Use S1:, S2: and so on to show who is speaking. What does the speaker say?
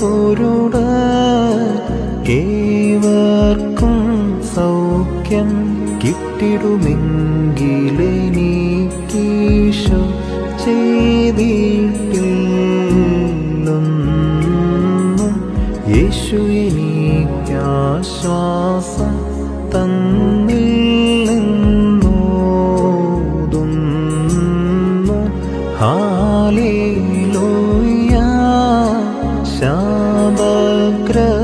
S1: കൊരുട ഏവർക്കും സൗഖ്യം കിട്ടിടുമെങ്കിലെനിക്കീശോ ചെയ്തിട്ടില്ലൊന്നും. യേശു എനിക്കാശ്വാസം തന്നില്ലെന്നോതുന്നു. above grace.